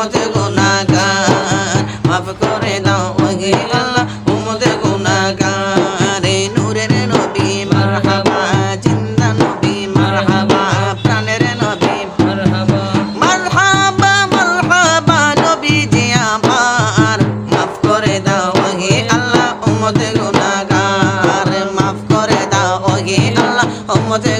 উমতে গুণাগার মাফ করে দাও মহিল আল্লাহ উমতে গুণাগার এই নূরের নবী মারহাবা, জিন্দা নবী মারহাবা, প্রাণের নবী মারহাবা। মারহাবা মারহাবা নবী জি আমার। মাফ করে দাও মহি আল্লাহ উমতে গুণাগার মাফ করে দাও মহি আল্লাহ উমতে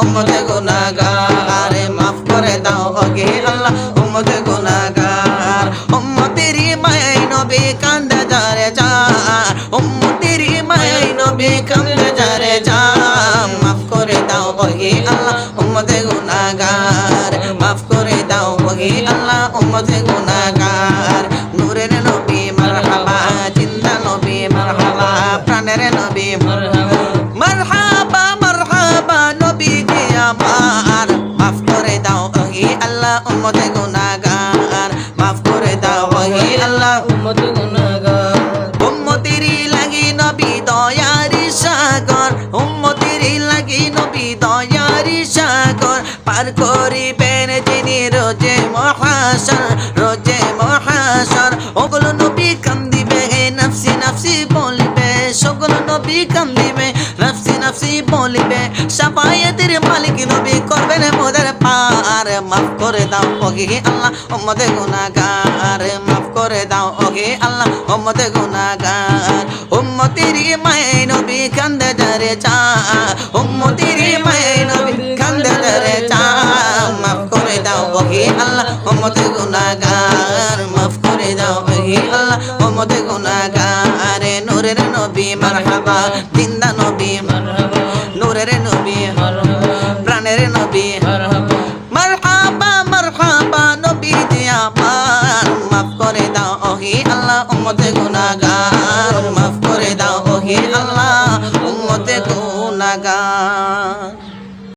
উম্মতে গুনাহগার, মাফ করে দাও ওগে আল্লাহ। উম্মতে গুনাহগার উম্মতেরই মায়াই নবী কান্দে যারে যা উম্মতেরই মায়াই নবী কান্দে যারে যা মাফ করে দাও ওগে আল্লাহ, উম্মতে গুনাহগার। মাফ করে দাও ওগে আল্লাহ, উম্মতে গুনাহগার। নূরের নবী মারহাবা, জিন্দা নবী মারহাবা, প্রাণের নবী মারহাবা। মারহাবা নবী কে আমার। মাফ করে দাও, ওহে আল্লাহ, উম্মতে গুনাহগার। মাফ করে দাও, ওহে আল্লাহ, উম্মতে গুনাহগার। উম্মতেরই লাগি নবী দয়ারি সাগর। উম্মতেরই লাগি নবী দয়ারি সাগর। পার করিবেন যিনি রোজে মহাসর রোজে মহাসর ওগুলো নবী কান্দিবে নফসি নফসি বলিবে সকল নবী কান্দিবে। বলিবে, সাফায়াতের মালিক নবী করবেন মোদের পার। মাফ করে দাও, ওগে আল্লাহ, উম্মতে গুনাহগার। মাফ করে দাও, ওগে আল্লাহ, উম্মতে গুনাহগার। উম্মতির মায়ে নবী কান্দে দরে চা। উম্মতির মায়ে নবী কান্দে দরে চা। মাফ করে দাও, ওগে আল্লাহ, উম্মতে গুনাহগার। মাফ করে দাও, ওগে আল্লাহ, উম্মতে গুনাহগার। নূরের নবী মারহাবা জিন্দা নবী প্রাণের নবী প্রাণের নবী মারহাবা মারহাবা নবী দিয়া আমার, মাফ করে দাও ওহি আল্লাহ, উম্মতে গুনাগার মাফ করে দাও ওহি আল্লাহ, উম্মতে গুনাগার